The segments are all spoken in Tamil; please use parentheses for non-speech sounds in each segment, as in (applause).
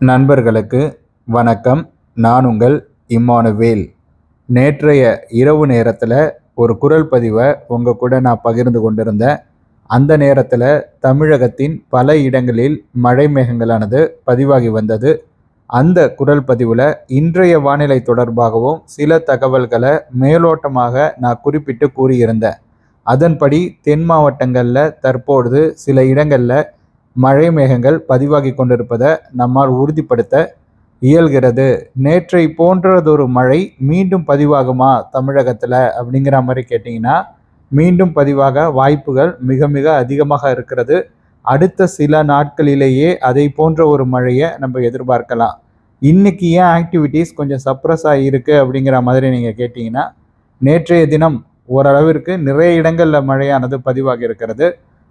நண்பர்களுக்கு வணக்கம். நான் உங்கள் இம்மானுவேல். நேற்றைய இரவு நேரத்தில் ஒரு குரல் பதிவை உங்கள் கூட நான் பகிர்ந்து கொண்டிருந்தேன். அந்த நேரத்தில் தமிழகத்தின் பல இடங்களில் மழை மேகங்களானது பதிவாகி வந்தது. அந்த குரல் பதிவில் இன்றைய வானிலை தொடர்பாகவும் சில தகவல்களை மேலோட்டமாக நான் குறிப்பிட்டு கூறியிருந்தேன். அதன்படி தென் மாவட்டங்களில் தற்பொழுது சில இடங்களில் மழை மேகங்கள் பதிவாகி கொண்டிருப்பதை நம்மால் உறுதிப்படுத்த இயல்கிறது. நேற்றை போன்றதொரு மழை மீண்டும் பதிவாகுமா தமிழகத்தில் அப்படிங்கிற மாதிரி கேட்டிங்கன்னா மீண்டும் பதிவாக வாய்ப்புகள் மிக மிக அதிகமாக இருக்கிறது. அடுத்த சில நாட்களிலேயே அதை போன்ற ஒரு மழையை நம்ம எதிர்பார்க்கலாம். இன்னைக்கு ஏன் ஆக்டிவிட்டீஸ் கொஞ்சம் சப்ரஸ் ஆகியிருக்கு அப்படிங்கிற மாதிரி நீங்கள் கேட்டிங்கன்னா நேற்றைய தினம் ஓரளவிற்கு நிறைய இடங்களில் மழையானது பதிவாகி இருக்கிறது.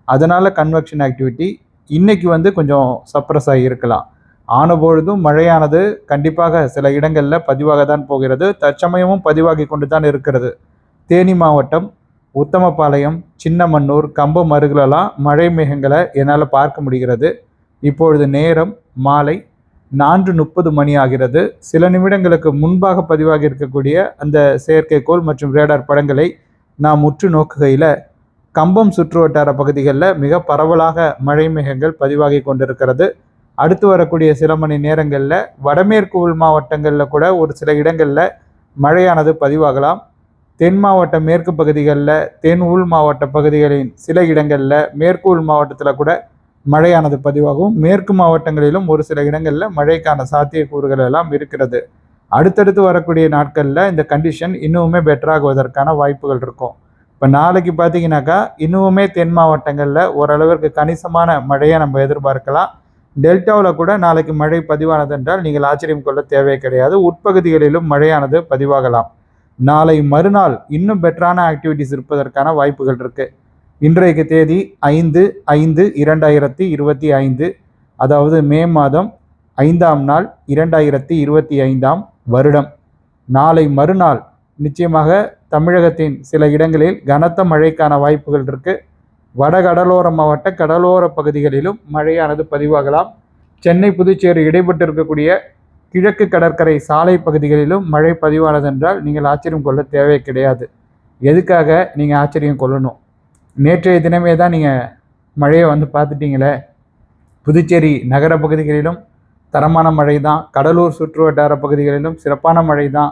அதனால் கன்வெக்ஷன் ஆக்டிவிட்டி இன்னைக்கு வந்து கொஞ்சம் சப்ரஸ் ஆகியிருக்கலாம் ஆனபொழுதும் மழையானது கண்டிப்பாக சில இடங்களில் பதிவாக தான் போகிறது. தற்சமயமும் பதிவாகி கொண்டு தான் இருக்கிறது. தேனி மாவட்டம் உத்தமபாளையம் சின்னமன்னூர் கம்பம் அருகிலெல்லாம் மழை மேகங்களை என்னால் பார்க்க முடிகிறது. இப்பொழுது நேரம் மாலை நான்கு முப்பது மணி ஆகிறது. சில நிமிடங்களுக்கு முன்பாக பதிவாகி இருக்கக்கூடிய அந்த செயற்கைக்கோள் மற்றும் ரேடார் படங்களை நாம் உற்று நோக்குகையில் கம்பம் சுற்றுவட்டார பகுதிகளில் மிக பரவலாக மழை மேகங்கள் பதிவாகி கொண்டிருக்கிறது. அடுத்து வரக்கூடிய சில மணி நேரங்களில் வடமேற்கு உள் மாவட்டங்களில் கூட ஒரு சில இடங்களில் மழையானது பதிவாகலாம். தென் மாவட்ட மேற்கு பகுதிகளில் தென் உள் மாவட்ட பகுதிகளின் சில இடங்களில் மேற்கு உள் மாவட்டத்தில் கூட மழையானது பதிவாகும். மேற்கு மாவட்டங்களிலும் ஒரு சில இடங்களில் மழைக்கான சாத்தியக்கூறுகள் எல்லாம் இருக்கிறது. அடுத்தடுத்து வரக்கூடிய நாட்களில் இந்த கண்டிஷன் இன்னுமே பெட்டராகுவதற்கான வாய்ப்புகள் இருக்கும். இப்போ நாளைக்கு பார்த்தீங்கன்னாக்கா இன்னுமே தென் மாவட்டங்களில் ஓரளவிற்கு கணிசமான மழையை நம்ம எதிர்பார்க்கலாம். டெல்டாவில் கூட நாளைக்கு மழை பதிவானது என்றால் நீங்கள் ஆச்சரியம் கொள்ள தேவை கிடையாது. உட்பகுதிகளிலும் மழையானது பதிவாகலாம். நாளை மறுநாள் இன்னும் பெட்டரான ஆக்டிவிட்டிஸ் இருப்பதற்கான வாய்ப்புகள் இருக்குது இன்றைக்கு தேதி ஐந்து ஐந்து இரண்டாயிரத்தி இருபத்தி ஐந்து அதாவது மே மாதம் ஐந்தாம் நாள் இரண்டாயிரத்தி இருபத்தி ஐந்தாம் வருடம். நாளை மறுநாள் நிச்சயமாக தமிழகத்தின் சில இடங்களில் கனத்த மழைக்கான வாய்ப்புகள் இருக்கு. வடகடலோர மாவட்ட கடலோர பகுதிகளிலும் மழையானது பதிவாகலாம். சென்னை புதுச்சேரி இடைப்பட்டு இருக்கக்கூடிய கிழக்கு கடற்கரை சாலை பகுதிகளிலும் மழை பதிவானதென்றால் நீங்கள் ஆச்சரியம் கொள்ள தேவை கிடையாது. எதுக்காக நீங்கள் ஆச்சரியம் கொள்ளணும்? நேற்றைய தினமே தான் நீங்கள் மழையை வந்து பார்த்துட்டீங்களே. புதுச்சேரி நகர பகுதிகளிலும் தரமான மழை தான் கடலூர் சுற்று வட்டார பகுதிகளிலும் சிறப்பான மழை தான்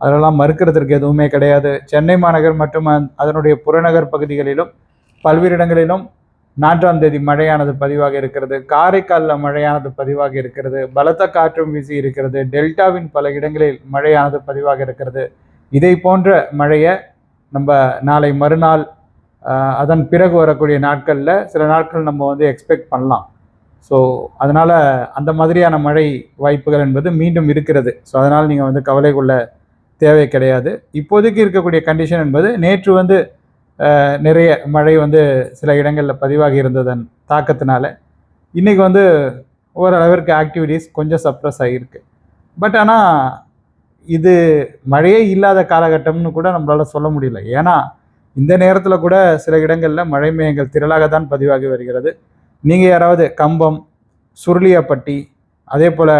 அதெல்லாம் மறுக்கிறதுக்கு எதுவுமே கிடையாது. சென்னை மாநகர் மற்றும் அதனுடைய புறநகர் பகுதிகளிலும் பல்வேறு இடங்களிலும் நான்காம் தேதி மழையானது பதிவாக இருக்கிறது. காரைக்காலில் மழையானது பதிவாக இருக்கிறது. பலத்த காற்றும் வீசி இருக்கிறது. டெல்டாவின் பல இடங்களில் மழையானது பதிவாக இருக்கிறது. இதை போன்ற மழையை நம்ம நாளை மறுநாள் அதன் பிறகு வரக்கூடிய நாட்களில் சில நாட்கள் நம்ம வந்து எக்ஸ்பெக்ட் பண்ணலாம். ஸோ அதனால் அந்த மாதிரியான மழை வாய்ப்புகள் என்பது மீண்டும் இருக்கிறது. ஸோ அதனால் நீங்கள் வந்து கவலை கொள்ள தேவை கிடையாது. இப்போதைக்கு இருக்கக்கூடிய கண்டிஷன் என்பது நேற்று வந்து நிறைய மழை வந்து சில இடங்களில் பதிவாகி இருந்ததன் தாக்கத்தினால இன்றைக்கி வந்து ஓரளவிற்கு ஆக்டிவிட்டீஸ் கொஞ்சம் சப்ரஸ் ஆகியிருக்கு பட் ஆனால் இது மழையே இல்லாத காலகட்டம்னு கூட நம்மளால் சொல்ல முடியல. ஏன்னா இந்த நேரத்தில் கூட சில இடங்களில் மழை மேகங்கள் திரளாக தான் பதிவாகி வருகிறது. நீங்கள் யாராவது கம்பம் சுருளியப்பட்டி அதே போல்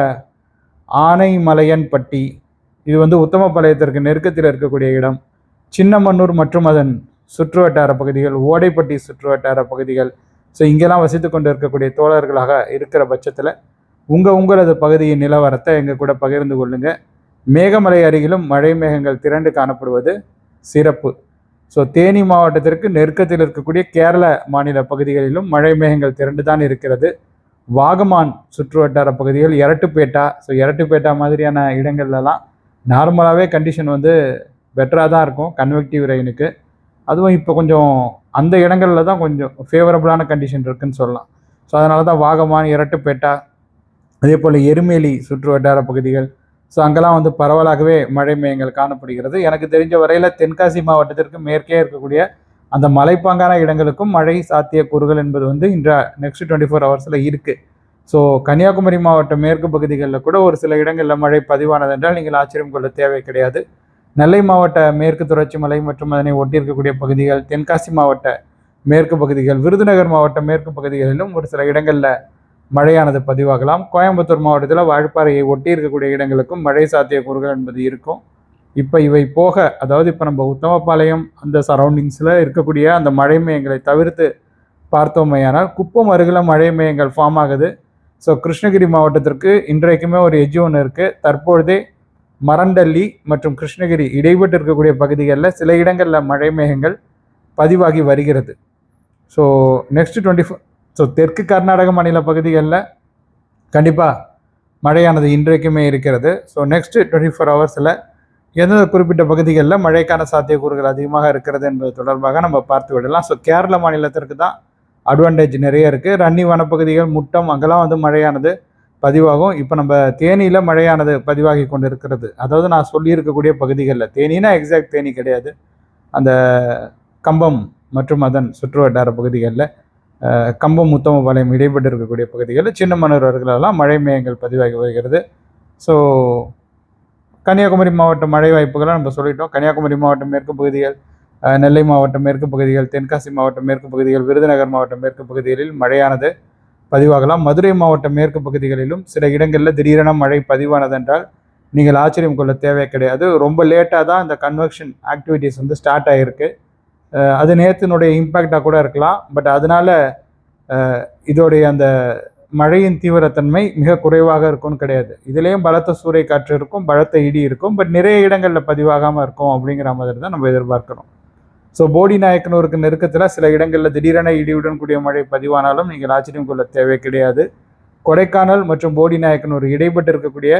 ஆனைமலையன்பட்டி இது வந்து உத்தமபாளையத்திற்கு நெருக்கத்தில் இருக்கக்கூடிய இடம். சின்னமன்னூர் மற்றும் அதன் சுற்றுவட்டார பகுதிகள் ஓடைப்பட்டி சுற்றுவட்டார பகுதிகள். ஸோ இங்கெல்லாம் வசித்து கொண்டு இருக்கக்கூடிய தோழர்களாக இருக்கிற பட்சத்தில் உங்கள் உங்களது பகுதியின் நிலவரத்தை எங்கள் கூட பகிர்ந்து கொள்ளுங்கள் மேகமலை அருகிலும் மழை மேகங்கள் திரண்டு காணப்படுவது சிறப்பு. ஸோ தேனி மாவட்டத்திற்கு நெருக்கத்தில் இருக்கக்கூடிய கேரள மாநில பகுதிகளிலும் மழை மேகங்கள் திரண்டு தான் இருக்கிறது. வாகமான் சுற்றுவட்டார பகுதிகள் இரட்டுப்பேட்டா. ஸோ இரட்டுப்பேட்டா மாதிரியான இடங்கள்லாம் நார்மலாகவே கண்டிஷன் வந்து பெட்டராக தான் இருக்கும் கன்வெக்டிவ் ரெயினுக்கு அதுவும் இப்போ கொஞ்சம் அந்த இடங்களில் தான் கொஞ்சம் ஃபேவரபுளான கண்டிஷன் இருக்குதுன்னு சொல்லலாம். ஸோ அதனால தான் வாகமான் இரட்டுப்பேட்டா அதே போல் எருமேலி சுற்று வட்டார பகுதிகள். ஸோ அங்கெல்லாம் வந்து பரவலாகவே மழை மேயங்கள் காணப்படுகிறது. எனக்கு தெரிஞ்ச வரையில் தென்காசி மாவட்டத்திற்கு மேற்கே இருக்கக்கூடிய அந்த மலைப்பாங்கான இடங்களுக்கும் மழை சாத்திய கூறுகள் என்பது வந்து இன்ற நெக்ஸ்ட் டுவெண்ட்டி ஃபோர் ஹவர்ஸில் இருக்குது ஸோ கன்னியாகுமரி மாவட்டம் மேற்கு பகுதிகளில் கூட ஒரு சில இடங்களில் மழை பதிவானதென்றால் நீங்கள் ஆச்சரியம் கொள்ள தேவை கிடையாது. நெல்லை மாவட்ட மேற்கு தொடர்ச்சி மலை மற்றும் அதனை ஒட்டியிருக்கக்கூடிய பகுதிகள் தென்காசி மாவட்ட மேற்கு பகுதிகள் விருதுநகர் மாவட்ட மேற்கு பகுதிகளிலும் ஒரு சில இடங்களில் மழையானது பதிவாகலாம். கோயம்புத்தூர் மாவட்டத்தில் வாழப்பாறையை ஒட்டி இருக்கக்கூடிய இடங்களுக்கும் மழை சாத்தியக்கூறுகள் என்பது இருக்கும். இப்போ இவை போக அதாவது இப்போ நம்ம உத்தமபாளையம் அந்த சரௌண்டிங்ஸில் இருக்கக்கூடிய அந்த மழை மையங்களை தவிர்த்து பார்த்தோமையானால் குப்பம் அருகில் மழை மையங்கள் ஃபார்ம் ஆகுது. ஸோ கிருஷ்ணகிரி மாவட்டத்திற்கு இன்றைக்குமே ஒரு எஜ்ஜு ஒன்று இருக்குது தற்பொழுதே மரண்டல்லி மற்றும் கிருஷ்ணகிரி இடைப்பட்டு இருக்கக்கூடிய பகுதிகளில் சில இடங்களில் மழை மேகங்கள் பதிவாகி வருகிறது. So next twenty four so தெற்கு கர்நாடக மாநில பகுதிகளில் கண்டிப்பாக மழையானது இன்றைக்குமே இருக்கிறது. ஸோ நெக்ஸ்ட் டுவெண்ட்டி ஃபோர் ஹவர்ஸில் எந்தெந்த குறிப்பிட்ட பகுதிகளில் மழைக்கான சாத்தியக்கூறுகள் அதிகமாக இருக்கிறது என்பது தொடர்பாக நம்ம பார்த்து விடலாம். ஸோ கேரள மாநிலத்திற்கு தான் அட்வான்டேஜ் நிறைய இருக்குது ரன்னி வனப்பகுதிகள் முட்டம் அங்கெல்லாம் வந்து மழையானது பதிவாகும். இப்போ நம்ம தேனியில் மழையானது பதிவாகி கொண்டு இருக்கிறது அதாவது நான் சொல்லியிருக்கக்கூடிய பகுதிகளில் தேனினா எக்ஸாக்ட் தேனி கிடையாது. அந்த கம்பம் மற்றும் அதன் சுற்று வட்டார பகுதிகளில் கம்பம் கம்பம் முத்தமபாளையம் இடைப்பட்டு இருக்கக்கூடிய பகுதிகளில் சின்ன மன்னர்களெல்லாம் மழை மேயங்கள் பதிவாகி வருகிறது. ஸோ கன்னியாகுமரி மாவட்ட மழை வாய்ப்புகளை நம்ம சொல்லிட்டோம். கன்னியாகுமரி மாவட்டம் மேற்கு பகுதிகள் நெல்லை மாவட்டம் மேற்கு பகுதிகள் தென்காசி மாவட்டம் மேற்கு பகுதிகள் விருதுநகர் மாவட்டம் மேற்கு பகுதிகளில் மழையானது பதிவாகலாம். மதுரை மாவட்டம் மேற்கு பகுதிகளிலும் சில இடங்களில் திடீரென மழை பதிவானதென்றால் நீங்கள் ஆச்சரியம் கொள்ள தேவை கிடையாது. ரொம்ப லேட்டாக தான் இந்த கன்வெக்ஷன் ஆக்டிவிட்டீஸ் வந்து ஸ்டார்ட் ஆகிருக்கு அது நேத்தினுடைய இம்பேக்டாக கூட இருக்கலாம். பட் அதனால் இதோடைய அந்த மழையின் தீவிரத்தன்மை மிக குறைவாக இருக்கும்னு கிடையாது. இதுலேயும் பலத்த சூறை காற்று இருக்கும் பலத்த இடி இருக்கும். பட் நிறைய இடங்களில் பதிவாகாமல் இருக்கும் அப்படிங்கிற மாதிரி தான் நம்ம எதிர்பார்க்கிறோம். ஸோ போடி நாயக்கனூருக்கு நெருக்கத்தில் சில இடங்களில் திடீரென இடியுடன் கூடிய மழை பதிவானாலும் நீங்கள் ஆச்சரியம் கொள்ள தேவை கிடையாது. கொடைக்கானல் மற்றும் போடி நாயக்கனூர் இடைப்பட்டு இருக்கக்கூடிய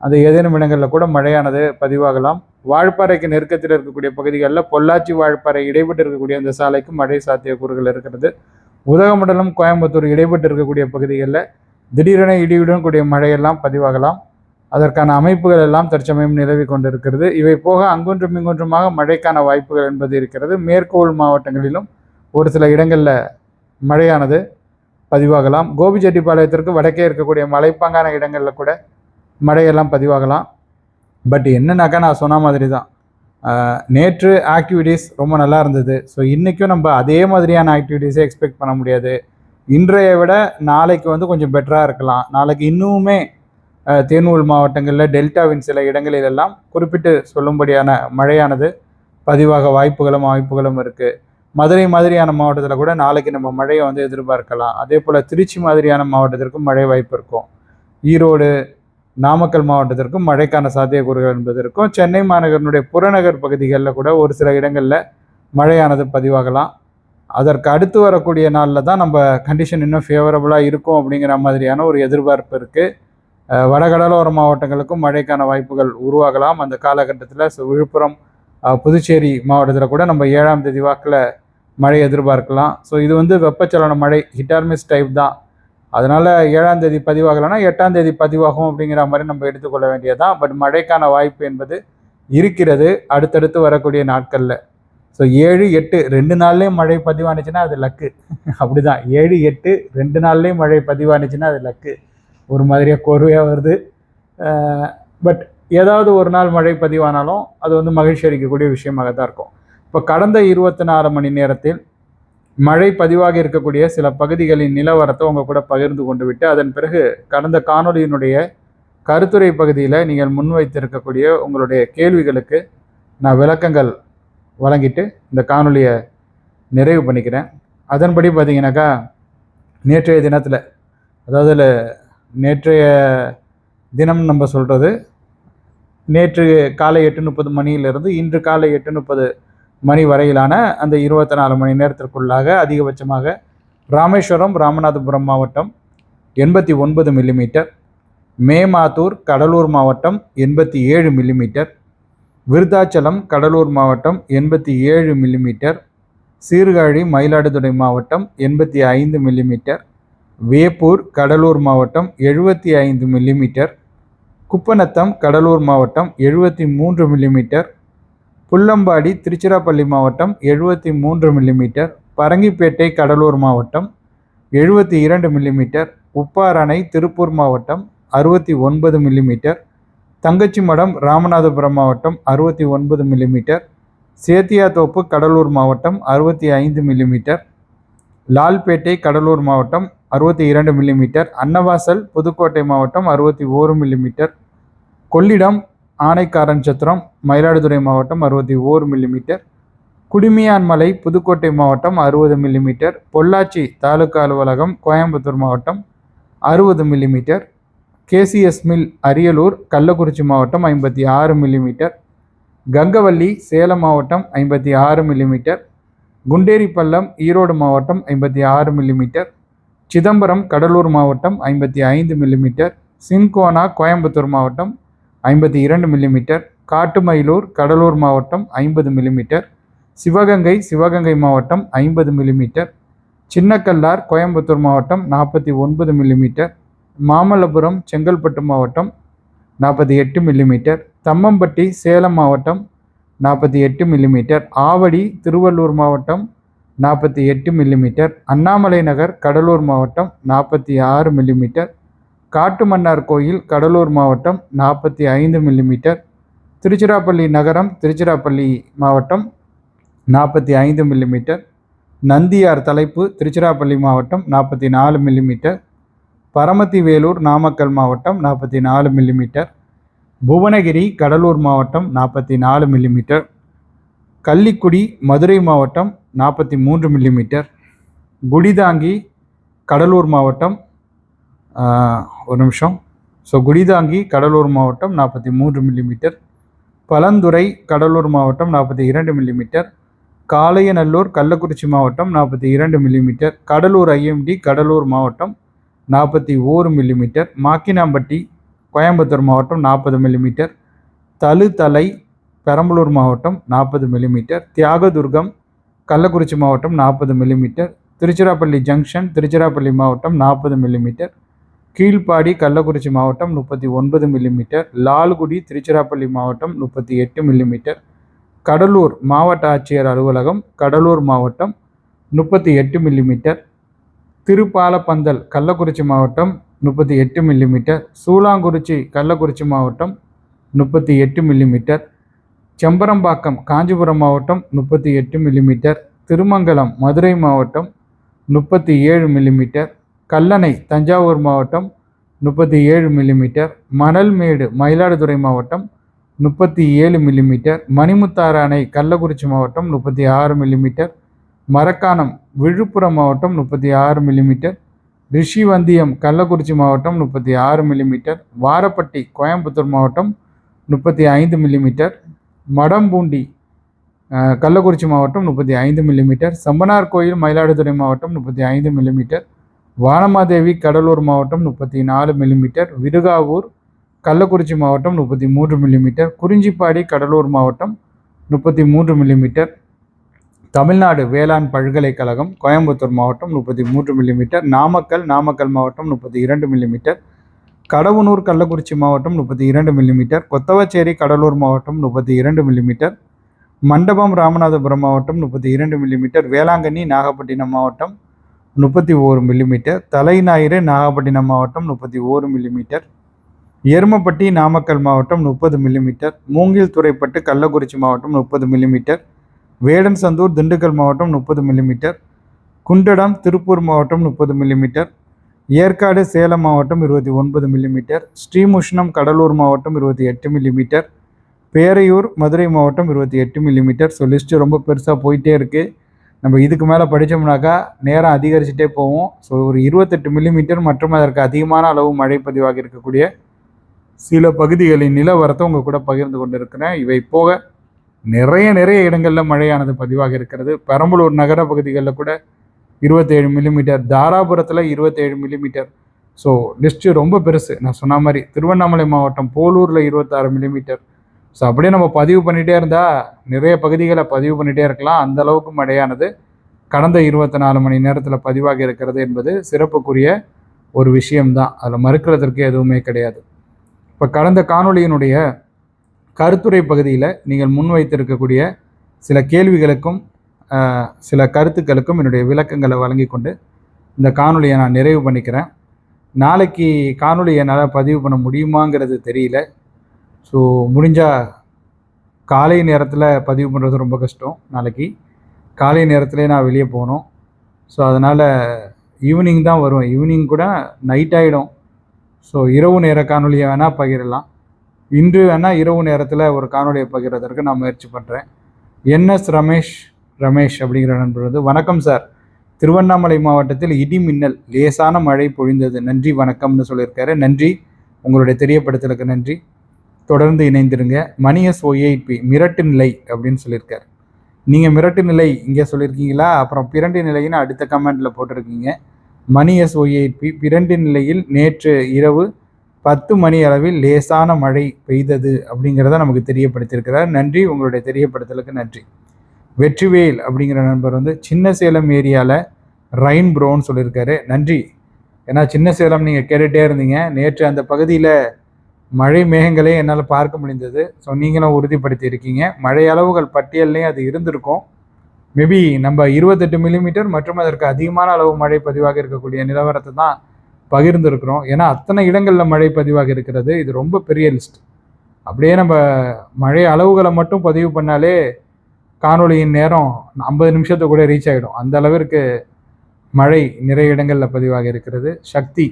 அந்த ஏதேனும் இடங்களில் கூட மழையானது பதிவாகலாம். வாழப்பாறைக்கு நெருக்கத்தில் இருக்கக்கூடிய பகுதிகளில் பொள்ளாச்சி வாழப்பாறை இடைப்பட்டு இருக்கக்கூடிய அந்த சாலைக்கு மழை சாத்தியக்கூறுகள் இருக்கிறது. உதகமண்டலம் கோயம்புத்தூர் இடைப்பட்டு இருக்கக்கூடிய பகுதிகளில் திடீரென இடியுடன் கூடிய மழையெல்லாம் பதிவாகலாம். அதற்கான அமைப்புகள் எல்லாம் தற்சமயம் நிலவி கொண்டிருக்கிறது. இவை போக அங்கொன்றும் இங்கொன்றுமாக மழைக்கான வாய்ப்புகள் என்பது இருக்கிறது. மேற்கு உள் மாவட்டங்களிலும் ஒரு சில இடங்களில் மழையானது பதிவாகலாம். கோபிச்செட்டிப்பாளையத்திற்கு வடக்கே இருக்கக்கூடிய மலைப்பாங்கான இடங்களில் கூட மழையெல்லாம் பதிவாகலாம். பட் என்னன்னாக்கா நான் சொன்ன மாதிரி தான் நேற்று ஆக்டிவிட்டீஸ் ரொம்ப நல்லா இருந்தது. ஸோ இன்றைக்கும் நம்ம அதே மாதிரியான ஆக்டிவிட்டீஸை எக்ஸ்பெக்ட் பண்ண முடியாது. இன்றைய விட நாளைக்கு வந்து கொஞ்சம் பெட்டராக இருக்கலாம். நாளைக்கு இன்னுமே தேனூர் மாவட்டங்களில் டெல்டாவின் சில இடங்களில் எல்லாம் குறிப்பிட்டு சொல்லும்படியான மழையானது பதிவாக வாய்ப்புகளும் வாய்ப்புகளும் இருக்குது மதுரை மாதிரியான மாவட்டத்தில் கூட நாளைக்கு நம்ம மழையை வந்து எதிர்பார்க்கலாம். அதே போல் திருச்சி மாதிரியான மாவட்டத்திற்கும் மழை வாய்ப்பு இருக்கும். ஈரோடு நாமக்கல் மாவட்டத்திற்கும் மழைக்கான சாத்தியக்கூறுகள் என்பது இருக்கும். சென்னை மாநகரனுடைய புறநகர் பகுதிகளில் கூட ஒரு சில இடங்களில் மழையானது பதிவாகலாம். அதற்கு அடுத்து வரக்கூடிய நாளில் தான் நம்ம கண்டிஷன் இன்னும் ஃபேவரபுளாக இருக்கும் அப்படிங்கிற மாதிரியான ஒரு எதிர்பார்ப்பு இருக்குது வடகடலோர மாவட்டங்களுக்கும் மழைக்கான வாய்ப்புகள் உருவாகலாம். அந்த காலகட்டத்தில் ஸோ விழுப்புரம் புதுச்சேரி மாவட்டத்தில் கூட நம்ம ஏழாம் தேதி வாக்கில் மழை எதிர்பார்க்கலாம். ஸோ இது வந்து வெப்பச்சலன மழை ஹிட்டார்மிஸ் டைப் தான். அதனால் ஏழாம் தேதி பதிவாகலைன்னா எட்டாம் தேதி பதிவாகும் அப்படிங்கிற மாதிரி நம்ம எடுத்துக்கொள்ள வேண்டியதான் பட் மழைக்கான வாய்ப்பு என்பது இருக்கிறது. அடுத்தடுத்து வரக்கூடிய நாட்களில். ஸோ ஏழு எட்டு ரெண்டு நாள்லேயும் மழை பதிவானுச்சுன்னா அது லக்கு. (laughs) அப்படிதான். ஏழு எட்டு ரெண்டு நாள்லேயும் மழை பதிவானுச்சுன்னா அது லக்கு. ஒரு மாதிரியாக கோர்வையாக வருது. பட் ஏதாவது ஒரு நாள் மழை பதிவானாலும் அது வந்து மகிழ்ச்சி அளிக்கக்கூடிய விஷயமாக தான் இருக்கும். இப்போ கடந்த இருபத்தி நாலு மணி நேரத்தில் மழை பதிவாக இருக்கக்கூடிய சில பகுதிகளின் நிலவரத்தை உங்கள் கூட பகிர்ந்து கொண்டு விட்டு அதன் பிறகு கடந்த காணொளியினுடைய கருத்துரை பகுதியில் நீங்கள் முன்வைத்திருக்கக்கூடிய உங்களுடைய கேள்விகளுக்கு நான் விளக்கங்கள் வழங்கிட்டு இந்த காணொலியை நிறைவு பண்ணிக்கிறேன். அதன்படி பார்த்தீங்கன்னாக்கா நேற்றைய தினத்தில் அதாவது நேற்றைய தினம் நம்ம சொல்கிறது நேற்று காலை எட்டு முப்பது மணியிலிருந்து இன்று காலை எட்டு முப்பது மணி வரையிலான அந்த இருபத்தி நாலு மணி நேரத்திற்குள்ளாக அதிகபட்சமாக ராமேஸ்வரம் ராமநாதபுரம் மாவட்டம் எண்பத்தி ஒன்பது மில்லிமீட்டர் மேமாத்தூர் கடலூர் மாவட்டம் எண்பத்தி ஏழு மில்லிமீட்டர் விருத்தாச்சலம் கடலூர் மாவட்டம் எண்பத்தி ஏழு மில்லிமீட்டர் சீர்காழி மயிலாடுதுறை மாவட்டம் எண்பத்தி ஐந்து மில்லிமீட்டர் வேப்பூர் கடலூர் மாவட்டம் எழுபத்தி ஐந்து மில்லிமீட்டர் குப்பநத்தம் கடலூர் மாவட்டம் எழுபத்தி மூன்று மில்லிமீட்டர் புல்லம்பாடி திருச்சிராப்பள்ளி மாவட்டம் எழுபத்தி மூன்று மில்லிமீட்டர் பரங்கிப்பேட்டை கடலூர் மாவட்டம் எழுபத்தி இரண்டு மில்லிமீட்டர் உப்பாரணை திருப்பூர் மாவட்டம் அறுபத்தி ஒன்பது மில்லிமீட்டர் தங்கச்சி மடம் ராமநாதபுரம் மாவட்டம் அறுபத்தி ஒன்பது மில்லிமீட்டர் சேத்தியாத்தோப்பு கடலூர் மாவட்டம் அறுபத்தி ஐந்து மில்லிமீட்டர் லால்பேட்டை கடலூர் மாவட்டம் அறுபத்தி இரண்டு மில்லிமீட்டர் அன்னவாசல் புதுக்கோட்டை மாவட்டம் அறுபத்தி ஓரு மில்லிமீட்டர் கொள்ளிடம் ஆனைக்காரன் சத்திரம் மயிலாடுதுறை மாவட்டம் அறுபத்தி ஓரு மில்லிமீட்டர் குடுமியான்மலை புதுக்கோட்டை மாவட்டம் அறுபது மில்லிமீட்டர் பொள்ளாச்சி தாலுகா அலுவலகம் கோயம்புத்தூர் மாவட்டம் அறுபது millimetre KCS mill Ariyalur Kallakurichi மாவட்டம் ஐம்பத்தி ஆறு மில்லிமீட்டர் கங்கவல்லி சேலம் மாவட்டம் ஐம்பத்தி ஆறு மில்லிமீட்டர் குண்டேரிப்பள்ளம் ஈரோடு மாவட்டம் ஐம்பத்தி ஆறு மில்லிமீட்டர் சிதம்பரம் கடலூர் மாவட்டம் ஐம்பத்தி ஐந்து மில்லிமீட்டர் சின்கோனா கோயம்புத்தூர் மாவட்டம் ஐம்பத்தி இரண்டு மில்லிமீட்டர் காட்டுமயிலூர் கடலூர் மாவட்டம் ஐம்பது மில்லிமீட்டர் சிவகங்கை சிவகங்கை மாவட்டம் ஐம்பது மில்லிமீட்டர் சின்னக்கல்லார் கோயம்புத்தூர் மாவட்டம் நாற்பத்தி ஒன்பது மில்லிமீட்டர் மாமல்லபுரம் செங்கல்பட்டு மாவட்டம் நாற்பத்தி எட்டு மில்லிமீட்டர் தம்மம்பட்டி சேலம் மாவட்டம் நாற்பத்தி எட்டு மில்லிமீட்டர் ஆவடி திருவள்ளூர் மாவட்டம் நாற்பத்தி எட்டு மில்லிமீட்டர் அண்ணாமலை நகர் கடலூர் மாவட்டம் நாற்பத்தி ஆறு மில்லிமீட்டர் காட்டுமன்னார் கோயில் கடலூர் மாவட்டம் நாற்பத்தி ஐந்து மில்லிமீட்டர் திருச்சிராப்பள்ளி நகரம் திருச்சிராப்பள்ளி மாவட்டம் நாற்பத்தி ஐந்து மில்லிமீட்டர் நந்தியார் தலைப்பு திருச்சிராப்பள்ளி மாவட்டம் நாற்பத்தி நாலு மில்லிமீட்டர் பரமத்தி வேலூர் நாமக்கல் மாவட்டம் நாற்பத்தி நாலு மில்லிமீட்டர் புவனகிரி கடலூர் மாவட்டம் நாற்பத்தி நாலு மில்லிமீட்டர் கள்ளிக்குடி மதுரை மாவட்டம் நாற்பத்தி மூன்று மில்லிமீட்டர் குடிதாங்கி கடலூர் மாவட்டம் ஒரு நிமிஷம். ஸோ குடிதாங்கி கடலூர் மாவட்டம் நாற்பத்தி மூன்று மில்லிமீட்டர் பழந்துறை கடலூர் மாவட்டம் நாற்பத்தி இரண்டு மில்லிமீட்டர் காளையநல்லூர் கள்ளக்குறிச்சி மாவட்டம் நாற்பத்தி இரண்டு மில்லிமீட்டர் கடலூர் ஐஎம்டி கடலூர் மாவட்டம் நாற்பத்தி ஓரு மில்லிமீட்டர் மாக்கினாம்பட்டி கோயம்புத்தூர் மாவட்டம் நாற்பது மில்லிமீட்டர் தழுத்தலை பெரம்பலூர் மாவட்டம் நாற்பது மில்லிமீட்டர் தியாகதுர்கம் கள்ளக்குறிச்சி மாவட்டம் நாற்பது மில்லிமீட்டர் திருச்சிராப்பள்ளி ஜங்ஷன் திருச்சிராப்பள்ளி மாவட்டம் நாற்பது மில்லிமீட்டர் கீழ்ப்பாடி கள்ளக்குறிச்சி மாவட்டம் முப்பத்தி ஒன்பது மில்லிமீட்டர் லால்குடி திருச்சிராப்பள்ளி மாவட்டம் முப்பத்தி எட்டு மில்லிமீட்டர் கடலூர் மாவட்ட ஆட்சியர் அலுவலகம் கடலூர் மாவட்டம் முப்பத்தி எட்டு மில்லிமீட்டர் திருப்பாலப்பந்தல் கள்ளக்குறிச்சி மாவட்டம் முப்பத்தி எட்டு மில்லிமீட்டர் சூளாங்குறிச்சி கள்ளக்குறிச்சி மாவட்டம் முப்பத்தி எட்டு மில்லிமீட்டர் செம்பரம்பாக்கம் காஞ்சிபுரம் மாவட்டம் முப்பத்தி எட்டு மில்லிமீட்டர் திருமங்கலம் மதுரை மாவட்டம் முப்பத்தி ஏழு மில்லிமீட்டர் கல்லணை தஞ்சாவூர் மாவட்டம் முப்பத்தி ஏழு மில்லிமீட்டர் மணல்மேடு மயிலாடுதுறை மாவட்டம் முப்பத்தி ஏழு மில்லிமீட்டர் மணிமுத்தாறு அணை கள்ளக்குறிச்சி மாவட்டம் முப்பத்தி ஆறு மில்லிமீட்டர் மரக்காணம் விழுப்புரம் மாவட்டம் முப்பத்தி ஆறு மில்லிமீட்டர் ரிஷிவந்தியம் கள்ளக்குறிச்சி மாவட்டம் முப்பத்தி ஆறு மில்லிமீட்டர் வாரப்பட்டி கோயம்புத்தூர் மாவட்டம் முப்பத்தி ஐந்து மில்லிமீட்டர் மடம்பூண்டி கள்ளக்குறிச்சி மாவட்டம் முப்பத்தி ஐந்து மில்லிமீட்டர் சம்பனார் கோயில் மயிலாடுதுறை மாவட்டம் முப்பத்தி ஐந்து மில்லிமீட்டர் வானமாதேவி கடலூர் மாவட்டம் முப்பத்தி நாலு மில்லிமீட்டர் விருகாவூர் கள்ளக்குறிச்சி மாவட்டம் முப்பத்தி மூன்று மில்லிமீட்டர் குறிஞ்சிப்பாடி கடலூர் மாவட்டம் முப்பத்தி மூன்று மில்லிமீட்டர் தமிழ்நாடு வேளாண் பல்கலைக்கழகம் கோயம்புத்தூர் மாவட்டம் முப்பத்தி மூன்று மில்லிமீட்டர் நாமக்கல் நாமக்கல் மாவட்டம் முப்பத்தி இரண்டு மில்லிமீட்டர் கடவுனூர் கள்ளக்குறிச்சி மாவட்டம் முப்பத்தி இரண்டு மில்லிமீட்டர் கொத்தவச்சேரி கடலூர் மாவட்டம் முப்பத்தி இரண்டு மில்லிமீட்டர் மண்டபம் ராமநாதபுரம் மாவட்டம் முப்பத்தி இரண்டு மில்லிமீட்டர் வேளாங்கண்ணி நாகப்பட்டினம் மாவட்டம் முப்பத்தி ஓரு மில்லிமீட்டர் தலைஞாயிறு நாகப்பட்டினம் மாவட்டம் முப்பத்தி ஓரு மில்லிமீட்டர் எருமப்பட்டி நாமக்கல் மாவட்டம் முப்பது மில்லிமீட்டர் மூங்கில் துறைப்பட்டு கள்ளக்குறிச்சி மாவட்டம் முப்பது மில்லிமீட்டர் வேடன்சந்தூர் திண்டுக்கல் மாவட்டம் முப்பது மில்லிமீட்டர் குண்டடம் திருப்பூர் மாவட்டம் முப்பது மில்லிமீட்டர் ஏற்காடு சேலம் மாவட்டம் இருபத்தி ஒன்பது மில்லிமீட்டர் ஸ்ரீமுஷ்ணம் கடலூர் மாவட்டம் இருபத்தி எட்டு மில்லிமீட்டர் பேரையூர் மதுரை மாவட்டம் இருபத்தி எட்டு மில்லிமீட்டர் ஸோ லிஸ்ட்டு ரொம்ப பெருசாக போயிட்டே இருக்குது நம்ம இதுக்கு மேலே படித்தோம்னாக்கா நேரம் அதிகரிச்சுட்டே போவோம் ஸோ ஒரு இருபத்தெட்டு மில்லிமீட்டர் மற்றும் அதற்கு அதிகமான அளவு மழை பதிவாக இருக்கக்கூடிய சில பகுதிகளின் நிலவரத்தை உங்கள் கூட பகிர்ந்து கொண்டிருக்கிறேன். இவை போக நிறைய நிறைய இடங்களில் மழையானது பதிவாக இருக்கிறது. பெரம்பலூர் நகர பகுதிகளில் கூட இருபத்தேழு மில்லிமீட்டர் தாராபுரத்தில் இருபத்தேழு மில்லிமீட்டர் ஸோ லிஸ்ட்டு ரொம்ப பெருசு. நான் சொன்ன மாதிரி திருவண்ணாமலை மாவட்டம் போலூரில் இருபத்தாறு மில்லிமீட்டர் ஸோ அப்படியே நம்ம பதிவு பண்ணிகிட்டே இருந்தால் நிறைய பகுதிகளை பதிவு பண்ணிகிட்டே இருக்கலாம். அந்த அளவுக்கு மழையானது கடந்த இருபத்தி நாலு மணி நேரத்தில் பதிவாகி இருக்கிறது என்பது சிறப்புக்குரிய ஒரு விஷயம்தான். அதில் மறுக்கிறதற்கு எதுவுமே கிடையாது. இப்போ கடந்த காணொளியினுடைய கருத்துரை பகுதியில் நீங்கள் முன்வைத்திருக்கக்கூடிய சில கேள்விகளுக்கும் சில கருத்துக்களுக்கும் என்னுடைய விளக்கங்களை வழங்கி கொண்டு இந்த காணொலியை நான் நிறைவு பண்ணிக்கிறேன். நாளைக்கு காணொலி என்னால் பதிவு பண்ண முடியுமாங்கிறது தெரியல. ஸோ முடிஞ்சால் காலை நேரத்தில் பதிவு பண்ணுறது ரொம்ப கஷ்டம். நாளைக்கு காலை நேரத்துலேயே நான் வெளியே போகணும். ஸோ அதனால் ஈவினிங் தான் வரும் ஈவினிங் கூட நைட் ஆகிடும் ஸோ இரவு நேர காணொலியை வேணால் பகிரலாம். இன்று வேணால் இரவு நேரத்தில் ஒரு காணொலியை பகிர்றதற்கு நான் முயற்சி பண்ணுறேன் என்எஸ் ரமேஷ் ரமேஷ் அப்படிங்கிற நண்பர் வந்து வணக்கம் சார். திருவண்ணாமலை மாவட்டத்தில் இடி மின்னல் லேசான மழை பொழிந்தது. நன்றி வணக்கம்னு சொல்லியிருக்காரு. நன்றி. உங்களுடைய தெரியப்படுத்தலுக்கு நன்றி. தொடர்ந்து இணைந்திருங்க. மணியஸ் ஒய்ஐபி மிரட்டு நிலை அப்படின்னு சொல்லியிருக்காரு. நீங்கள் மிரட்டு நிலை இங்கே சொல்லியிருக்கீங்களா? அப்புறம் பிரண்டு நிலைன்னு அடுத்த கமெண்டில் போட்டிருக்கீங்க. மணி எஸ் ஒய்ஐபி பிரண்டு நிலையில் நேற்று இரவு பத்து மணி அளவில் லேசான மழை பெய்தது அப்படிங்கிறத நமக்கு தெரியப்படுத்தியிருக்கிறார். நன்றி. உங்களுடைய தெரியப்படுத்தலுக்கு நன்றி. வெற்றிவேல் அப்படிங்கிற நண்பர் வந்து சின்ன சேலம் ஏரியாவில் ரைன் ப்ரோன்னு சொல்லியிருக்காரு. நன்றி. ஏன்னா சின்ன சேலம் நீங்கள் கேட்டுகிட்டே இருந்தீங்க. நேற்று அந்த பகுதியில் மழை மேகங்களே என்னால் பார்க்க முடிந்தது. ஸோ நீங்களும் உறுதிப்படுத்தி இருக்கீங்க. மழை அளவுகள் பட்டியல்லையும் அது இருந்திருக்கும். மேபி நம்ம இருபத்தெட்டு மில்லிமீட்டர் மற்றும் அதற்கு அதிகமான அளவு மழை பதிவாக இருக்கக்கூடிய நிலவரத்தை தான் பகிர்ந்துருக்கிறோம். ஏன்னா அத்தனை இடங்களில் மழை பதிவாக இருக்கிறது. இது ரொம்ப பெரிய லிஸ்ட் அப்படியே நம்ம மழை அளவுகளை மட்டும் பதிவு பண்ணாலே காணொலியின் நேரம் ஐம்பது நிமிஷத்தை கூட ரீச் ஆகிடும் அந்த அளவிற்கு மழை நிறைய இடங்களில் பதிவாக இருக்கிறது. சக்தி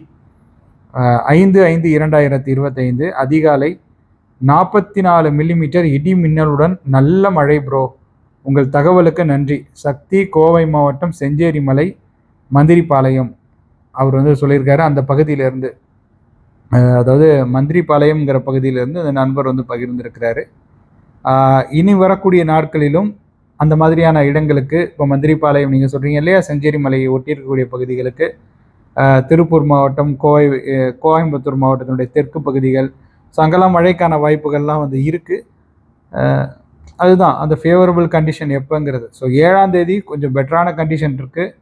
ஐந்து ஐந்து இரண்டாயிரத்தி இருபத்தைந்து அதிகாலை நாற்பத்தி நாலு மில்லிமீட்டர் இடி மின்னலுடன் நல்ல மழை ப்ரோ உங்கள் தகவலுக்கு நன்றி. சக்தி கோவை மாவட்டம் செஞ்சேரி மலை மந்திரிப்பாளையம் அவர் வந்து சொல்லியிருக்காரு அந்த பகுதியிலேருந்து. அதாவது மந்திரிப்பாளையம்ங்கிற பகுதியிலேருந்து அந்த நண்பர் வந்து பகிர்ந்திருக்கிறாரு. இனி வரக்கூடிய நாட்களிலும் அந்த மாதிரியான இடங்களுக்கு இப்போ மந்திரிப்பாளையம் நீங்கள் சொல்கிறீங்க இல்லையா? செஞ்சேரி மலையை ஒட்டி இருக்கக்கூடிய பகுதிகளுக்கு திருப்பூர் மாவட்டம் கோவை கோயம்புத்தூர் மாவட்டத்தினுடைய தெற்கு பகுதிகள் ஸோ அங்கெல்லாம் மழைக்கான வாய்ப்புகள்லாம் வந்து இருக்குது அதுதான் அந்த ஃபேவரபிள் கண்டிஷன் எப்போங்கிறது. ஸோ ஏழாம் தேதி கொஞ்சம் பெட்டரான கண்டிஷன் இருக்குது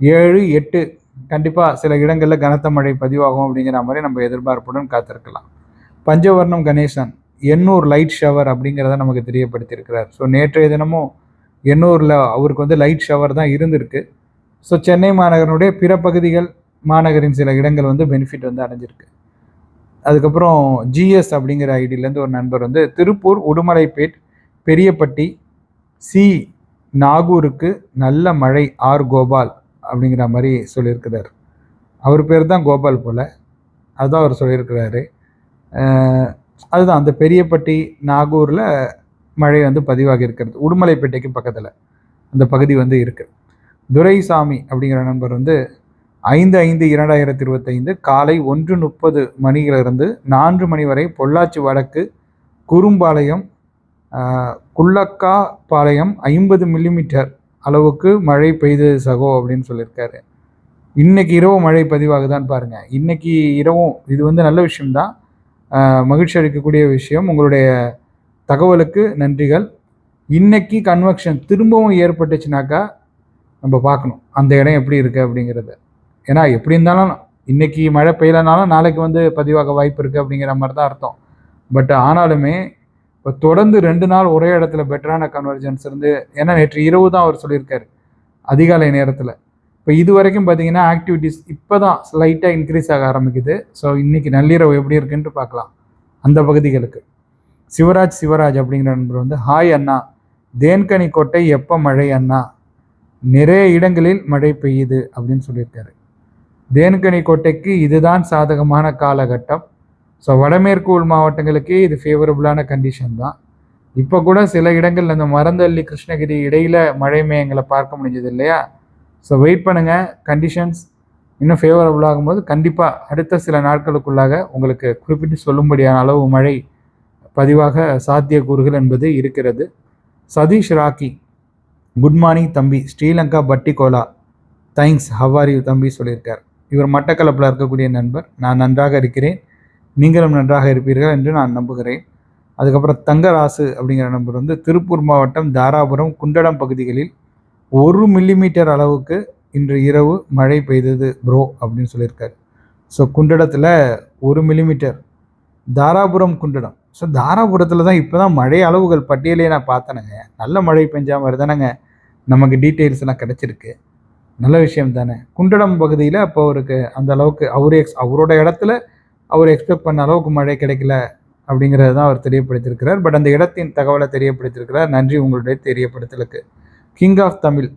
ஏழு எட்டு கண்டிப்பாக சில இடங்களில் கனத்த மழை பதிவாகும் அப்படிங்கிற மாதிரி நம்ம எதிர்பார்ப்புடன் காத்திருக்கலாம். பஞ்சவர்ணம் கணேசன். எண்ணூர் லைட் ஷவர் அப்படிங்கிறத நமக்கு தெரியப்படுத்தியிருக்கிறார். ஸோ நேற்றைய தினமும் எண்ணூரில் அவருக்கு வந்து லைட் ஷவர் தான் இருந்திருக்கு. ஸோ சென்னை மாநகரனுடைய பிற பகுதிகள் மாநகரின் சில இடங்கள் வந்து பெனிஃபிட் வந்து அடைஞ்சிருக்கு. அதுக்கப்புறம் ஜிஎஸ் அப்படிங்கிற ஐடியிலேருந்து ஒரு நண்பர் வந்து திருப்பூர் உடுமலைப்பேட் பெரியப்பட்டி சி நாகூருக்கு நல்ல மழை ஆர் கோபால் அப்படிங்கிற மாதிரி சொல்லியிருக்கிறார். அவர் பேர் தான் கோபால் போல். அதுதான் அவர் சொல்லியிருக்கிறாரு. அதுதான் அந்த பெரியப்பட்டி நாகூரில் மழை வந்து பதிவாகி இருக்கிறது. உடுமலைப்பேட்டைக்கு பக்கத்தில் அந்த பகுதி வந்து இருக்குது துரைசாமி அப்படிங்கிற நண்பர் வந்து ஐந்து ஐந்து இரண்டாயிரத்தி இருபத்தைந்து காலை ஒன்று முப்பது மணியிலிருந்து நான்கு மணி வரை பொள்ளாச்சி வடக்கு குறும்பாளையம் குள்ளக்கா பாளையம் ஐம்பது மில்லிமீட்டர் அளவுக்கு மழை பெய்தது சகோ அப்படின்னு சொல்லியிருக்காரு. இன்னைக்கு இரவு மழை பதிவாகுதான்னு பாருங்கள் இன்னைக்கு இரவும் இது வந்து நல்ல விஷயம்தான். மகிழ்ச்சி அளிக்கக்கூடிய விஷயம். உங்களுடைய தகவலுக்கு நன்றிகள். இன்னைக்கு கன்வெக்ஷன் திரும்பவும் ஏற்பட்டுச்சுனாக்கா நம்ம பார்க்கணும். அந்த இடம் எப்படி இருக்குது அப்படிங்கிறத. ஏன்னா எப்படி இருந்தாலும் இன்னைக்கு மழை பெய்யலனாலும் நாளைக்கு வந்து பதிவாக வாய்ப்பு இருக்குது அப்படிங்கிற மாதிரி தான் அர்த்தம். பட் ஆனாலுமே இப்போ தொடர்ந்து ரெண்டு நாள் ஒரே இடத்துல பெட்டரான கன்வர்ஜென்ஸ் இருந்து ஏன்னா நேற்று இரவு தான் அவர் சொல்லியிருக்காரு. அதிகாலை நேரத்தில். இப்போ இது வரைக்கும் பார்த்தீங்கன்னா ஆக்டிவிட்டிஸ் இப்போ தான் ஸ்லைட்டாக இன்க்ரீஸ் ஆக ஆரம்பிக்குது. ஸோ இன்றைக்கி நள்ளிரவு எப்படி இருக்குன்ட்டு பார்க்கலாம். அந்த பகுதிகளுக்கு. சிவராஜ் சிவராஜ் அப்படிங்கிற நண்பர் வந்து ஹாய் அண்ணா. தேன்கனி கோட்டை எப்போ மழை அண்ணா? நிறைய இடங்களில் மழை பெய்யுது அப்படின்னு சொல்லியிருக்காரு. தேன்கனி கோட்டைக்கு இதுதான் சாதகமான காலகட்டம். ஸோ வடமேற்கு உள் மாவட்டங்களுக்கே இது ஃபேவரபுளான கண்டிஷன் தான். இப்போ கூட சில இடங்கள் அந்த மரந்தள்ளி கிருஷ்ணகிரி இடையில மழை மேயங்களை பார்க்க முடிஞ்சது இல்லையா? ஸோ வெயிட் பண்ணுங்கள் கண்டிஷன்ஸ் இன்னும் ஃபேவரபுள் ஆகும்போது கண்டிப்பாக அடுத்த சில நாட்களுக்குள்ளாக உங்களுக்கு குறிப்பிட்டு சொல்லும்படியான அளவு மழை பதிவாக சாத்தியக்கூறுகள் என்பது இருக்கிறது. சதீஷ் ராக்கி குட் மார்னிங் தம்பி. ஸ்ரீலங்கா பட்டிகோலா. தேங்க்ஸ் ஹவ்வாரி தம்பி சொல்லியிருக்கார். இவர் மட்டக்களப்பில் இருக்கக்கூடிய நண்பர். நான் நன்றாக இருக்கிறேன். நீங்களும் நன்றாக இருப்பீர்கள் என்று நான் நம்புகிறேன். அதுக்கப்புறம் தங்கராசு அப்படிங்கிற நம்பர் வந்து திருப்பூர் மாவட்டம் தாராபுரம் குண்டடம் பகுதிகளில் ஒரு மில்லிமீட்டர் அளவுக்கு இன்று இரவு மழை பெய்தது ப்ரோ அப்படின்னு சொல்லியிருக்காரு. ஸோ குண்டடத்தில் ஒரு மில்லிமீட்டர் தாராபுரம் குண்டடம் ஸோ தாராபுரத்தில் தான் இப்போ தான் மழை அளவுகள் பட்டியலே நான் பார்த்தேனுங்க நல்ல மழை பெஞ்சா மாதிரி தானேங்க நமக்கு டீட்டெயில்ஸ் எல்லாம் கிடச்சிருக்கு. நல்ல விஷயம் தானே. குண்டடம் பகுதியில் அப்போ அவருக்கு அந்த அளவுக்கு அவர் எக்ஸ் அவரோட இடத்துல அவர் எக்ஸ்பெக்ட் பண்ண அளவுக்கு மழை கிடைக்கல அப்படிங்கிறது தான் அவர் தெரியப்படுத்தியிருக்கிறார். பட் அந்த இடத்தின் தகவலை தெரியப்படுத்தியிருக்கிறார். நன்றி உங்களுடைய தெரியப்படுத்தலுக்கு. King of Tamil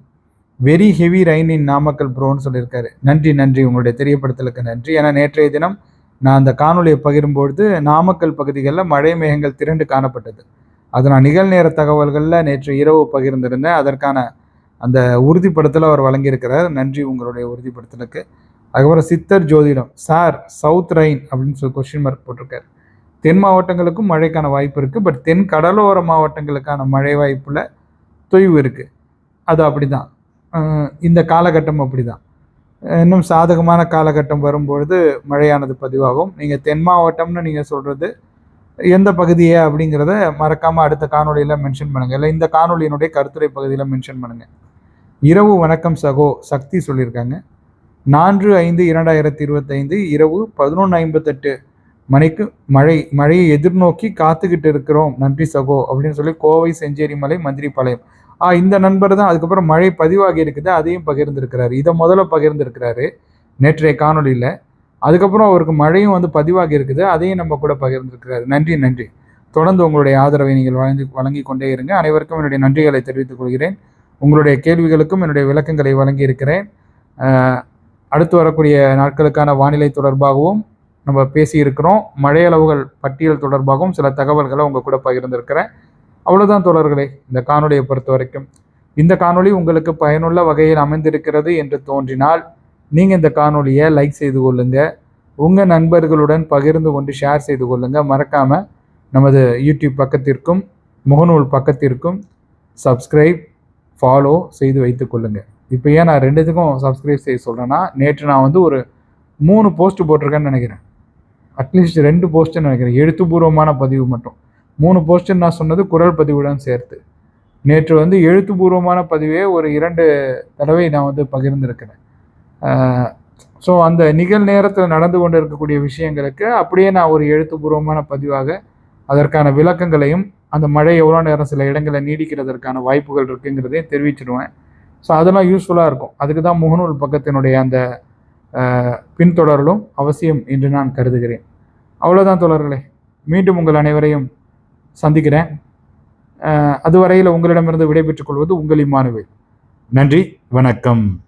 very heavy raining in Namakkal ப்ரோன்னு சொல்லியிருக்காரு. நன்றி நன்றி. உங்களுடைய தெரியப்படுத்தலுக்கு நன்றி. ஏன்னா நேற்றைய தினம் நான் அந்த காணொலியை பகிரும்பொழுது நாமக்கல் பகுதிகளில் மழை மேகங்கள் திரண்டு காணப்பட்டது. அது நான் நிகழ்நேர தகவல்களில் நேற்று இரவு பகிர்ந்திருந்தேன். அதற்கான அந்த உறுதிப்படுத்தலை அவர் வழங்கியிருக்கிறார். நன்றி உங்களுடைய உறுதிப்படுத்தலுக்கு. அதுக்கப்புறம் சித்தர் ஜோதிடம். சார் சவுத் ரைன் அப்படின்னு சொல்லி கொஸ்டின் மார்க் போட்டிருக்காரு. தென் மாவட்டங்களுக்கும் மழைக்கான வாய்ப்பு இருக்குது பட் தென் கடலோர மாவட்டங்களுக்கான மழை வாய்ப்பில் தொய்வு இருக்குது அது அப்படி தான் இந்த காலகட்டம் அப்படி தான் இன்னும் சாதகமான காலகட்டம் வரும்பொழுது மழையானது பதிவாகும். நீங்கள் தென் மாவட்டம்னு நீங்கள் சொல்கிறது எந்த பகுதியே அப்படிங்கிறத மறக்காமல் அடுத்த காணொலியில் மென்ஷன் பண்ணுங்கள் இல்லை இந்த காணொலியினுடைய கருத்துரை பகுதியில் மென்ஷன் பண்ணுங்கள் இரவு வணக்கம் சகோ சக்தி சொல்லியிருக்காங்க. நான்கு ஐந்து இரண்டாயிரத்தி இருபத்தைந்து இரவு பதினொன்று ஐம்பத்தெட்டு மணிக்கு மழை மழையை எதிர்நோக்கி காத்துக்கிட்டு இருக்கிறோம். நன்றி சகோ அப்படின்னு சொல்லி கோவை செஞ்சேரி மலை மந்திரிபாளையம் இந்த நண்பர் தான் அதுக்கப்புறம் மழை பதிவாகி இருக்குது அதையும் பகிர்ந்திருக்கிறாரு. இதை முதல்ல பகிர்ந்திருக்கிறாரு. நேற்றைய காணொலியில் அதுக்கப்புறம் அவருக்கு மழையும் வந்து பதிவாகி இருக்குது அதையும் நம்ம கூட பகிர்ந்திருக்கிறாரு. நன்றி நன்றி. தொடர்ந்து உங்களுடைய ஆதரவை நீங்கள் வழங்கி வழங்கி கொண்டே இருங்க. அனைவருக்கும் என்னுடைய நன்றிகளை தெரிவித்துக் கொள்கிறேன். உங்களுடைய கேள்விகளுக்கும் என்னுடைய விளக்கங்களை வழங்கி இருக்கிறேன் அடுத்து வரக்கூடிய நாட்களுக்கான வானிலை தொடர்பாகவும் நம்ம பேசியிருக்கிறோம். மழையளவுகள் பட்டியல் தொடர்பாகவும் சில தகவல்களை உங்கள் கூட பகிர்ந்திருக்கிறேன். அவ்வளோதான் தோழர்களே இந்த காணொலியை பொறுத்த வரைக்கும். இந்த காணொலி உங்களுக்கு பயனுள்ள வகையில் அமைந்திருக்கிறது என்று தோன்றினால் நீங்கள் இந்த காணொலியை லைக் செய்து கொள்ளுங்கள் உங்கள் நண்பர்களுடன் பகிர்ந்து கொண்டு ஷேர் செய்து கொள்ளுங்கள் மறக்காமல் நமது யூடியூப் பக்கத்திற்கும் முகநூல் பக்கத்திற்கும் சப்ஸ்கிரைப் ஃபாலோ செய்து வைத்து கொள்ளுங்கள் இப்போ ஏன் நான் ரெண்டுத்துக்கும் சப்ஸ்கிரைப் செய்ய சொல்கிறேன்னா நேற்று நான் வந்து ஒரு மூணு போஸ்ட் போட்டிருக்கேன்னு நினைக்கிறேன். அட்லீஸ்ட் ரெண்டு போஸ்ட்டுன்னு நினைக்கிறேன். எழுத்துப்பூர்வமான பதிவு மட்டும். மூணு போஸ்டர் நான் சொன்னது குரல் பதிவுடன் சேர்த்து. நேற்று வந்து எழுத்துப்பூர்வமான பதிவே ஒரு இரண்டு தடவை நான் வந்து பகிர்ந்திருக்கிறேன். ஸோ அந்த நிகழ் நேரத்தில் நடந்து கொண்டு இருக்கக்கூடிய விஷயங்களுக்கு அப்படியே நான் ஒரு எழுத்துப்பூர்வமான பதிவாக அதற்கான விளக்கங்களையும் அந்த மழை எவ்வளோ நேரம் சில இடங்களில் நீடிக்கிறதற்கான வாய்ப்புகள் இருக்குங்கிறதையும் தெரிவிச்சிடுவேன். ஸோ அதெல்லாம் யூஸ்ஃபுல்லாக இருக்கும். அதுக்கு தான் முகநூல் பக்கத்தினுடைய அந்த பின்தொடரலும் அவசியம் என்று நான் கருதுகிறேன். அவ்வளோதான் தொடர்களே மீண்டும் உங்கள் அனைவரையும் சந்திக்கிறேன். அதுவரையில் உங்களிடமிருந்து விடைபெற்றுக் கொள்வது உங்கள் இம்மானுவேல். நன்றி வணக்கம்.